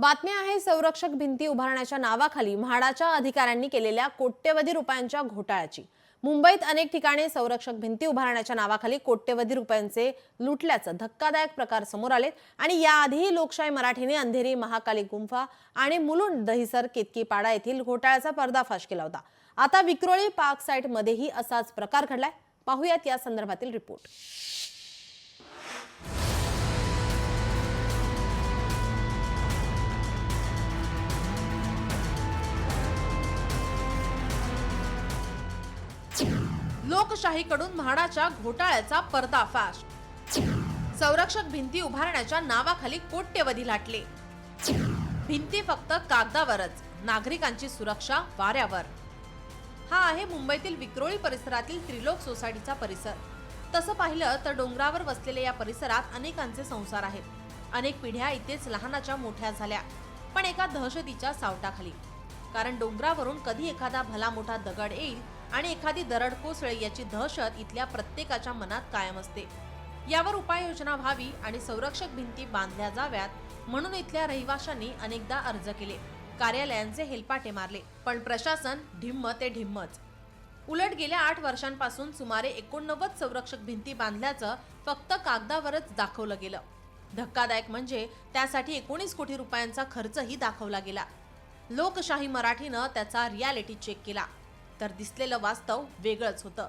बातमी आहे संरक्षक भिंती उभारण्याच्या नावाखाली म्हाडाच्या अधिकाऱ्यांनी केलेल्या कोट्यवधी रुपयांच्या घोटाळ्याची. मुंबईत अनेक ठिकाणी संरक्षक भिंती उभारण्याच्या नावाखाली कोट्यवधी रुपयांचे लुटल्याचं धक्कादायक प्रकार समोर आलेत आणि याआधीही लोकशाही मराठीने अंधेरी महाकाली गुंफा आणि मुलुंड दहिसर केतकीपाडा येथील घोटाळ्याचा पर्दाफाश केला होता. आता विक्रोळी पार्क साईटमध्येही असाच प्रकार घडलाय. पाहुयात या संदर्भातील रिपोर्ट. लोकशाहीकडून म्हाडाच्या घोटाळ्याचा पर्दाफाश. संरक्षक भिंती उभारण्याच्या नावाखाली कोट्यवधी लाटले. भिंती फक्त कागदावरच नागरिकांची सुरक्षा वाऱ्यावर. हा आहे मुंबईतील विक्रोळी परिसरातील त्रिलोक सोसायटीचा परिसर. तसं पाहिलं तर डोंगरावर वसलेल्या या परिसरात अनेकांचे संसार आहेत. अनेक पिढ्या इथेच लहानाच्या मोठ्या झाल्या पण एका दहशतीच्या सावटाखाली. कारण डोंगरावरून कधी एखादा भला मोठा दगड येईल आणि एखादी दरड कोसळे याची दहशत इथल्या प्रत्येकाच्या मनात कायम असते. यावर उपाययोजना व्हावी आणि संरक्षक भिंती बांधल्या जाव्यात म्हणून इथल्या रहिवाशांनी अनेकदा अर्ज केले. कार्यालयांचे हेलपाटे मारले पण प्रशासन ढिम्म ते ढिम्मच. उलट गेल्या आठ वर्षांपासून सुमारे एकोणनव्वद संरक्षक भिंती बांधल्याचं फक्त कागदावरच दाखवलं गेलं. धक्कादायक म्हणजे त्यासाठी एकोणीस कोटी रुपयांचा खर्चही दाखवला गेला. लोकशाही मराठीनं त्याचा रियालिटी चेक केला. तर दिसलेलं वास्तव वेगळंच होतं.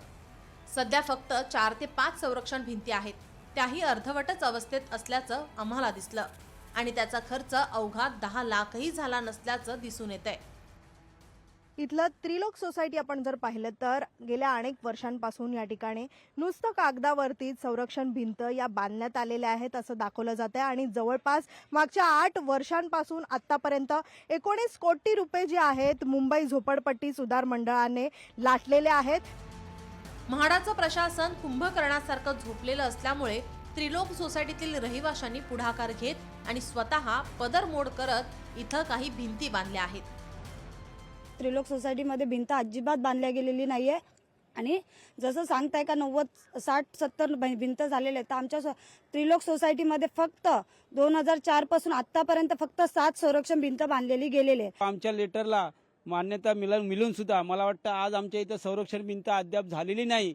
सध्या फक्त चार ते पाच संरक्षण भिंती आहेत. त्याही अर्धवटच अवस्थेत असल्याचं आम्हाला दिसलं. आणि त्याचा खर्च अवघा दहा लाखही झाला नसल्याचं दिसून येतंय. इथलं त्रिलोक सोसायटी आपण जर पाहिलं तर गेल्या अनेक वर्षांपासून या ठिकाणी नुसतं कागदावरती संरक्षण भिंत या बांधण्यात आलेल्या आहेत असं दाखवलं जात आहे आणि जवळपास मागच्या आठ वर्षांपासून आतापर्यंत एकोणीस कोटी रुपये जे आहेत मुंबई झोपडपट्टी सुधार मंडळाने लाटलेले आहेत. म्हाडाचं प्रशासन कुंभकर्णासारखं झोपलेलं असल्यामुळे त्रिलोक सोसायटीतील रहिवाशांनी पुढाकार घेत आणि स्वतः पदरमोड करत इथं काही भिंती बांधल्या आहेत. त्रिलोक सोसायटीमध्ये भिंत अजिबात बांधल्या गेलेली नाही आहे आणि जसं सांगताय का नव्वद साठ सत्तर भिंत झालेले आहेत तर आमच्या सो- त्रिलोक सोसायटीमध्ये फक्त दोन हजार चारपासून आत्तापर्यंत फक्त सात संरक्षण भिंत बांधलेली गेलेली आहे आमच्या लेटरला मान्यता मिळून मिळून सुद्धा मला वाटतं आज आमच्या इथं संरक्षण भिंत अद्याप झालेली नाही.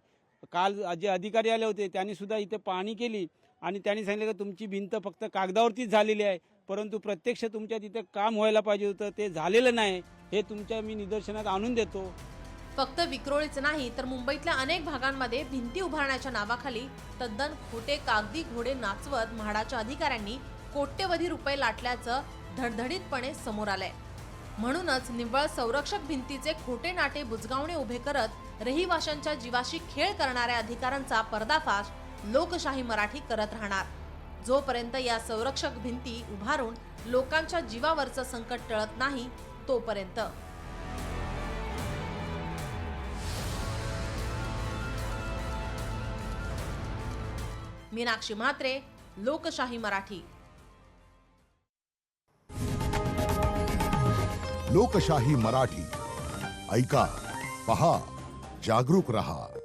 काल जे अधिकारी आले होते त्यांनी सुद्धा इथे पाहणी केली आणि त्यांनी सांगितलं की तुमची भिंत फक्त कागदावरतीच झालेली आहे. परंतु प्रत्यक्ष तुमच्या तिथे काम व्हायला पाहिजे होतं ते झालेलं नाही हे तुमच्या मी निदर्शनात आणून देतो. फक्त विक्रोळीच नाही तर मुंबईतल्या अनेक भागांमध्ये भिंती उभारण्याच्या नावाखाली तद्दन खोटे कागदी घोडे नाचवत म्हाडाच्या अधिकाऱ्यांनी कोट्यवधी रुपये लाटल्याचं धडधडीतपणे समोर आलंय. म्हणूनच निव्वळ संरक्षक भिंतीचे खोटे नाटे बुजगावणे उभे करत रहिवाशांच्या जीवाशी खेळ करणाऱ्या अधिकाऱ्यांचा पर्दाफाश लोकशाही मराठी करत राहणार. जोपर्यंत या संरक्षक भिंती उभारून लोकांच्या जीवावरचं संकट टळत नाही तोपर्यंत. मीनाक्षी म्हात्रे लोकशाही मराठी. लोकशाही मराठी. ऐका पहा जागरूक रहा.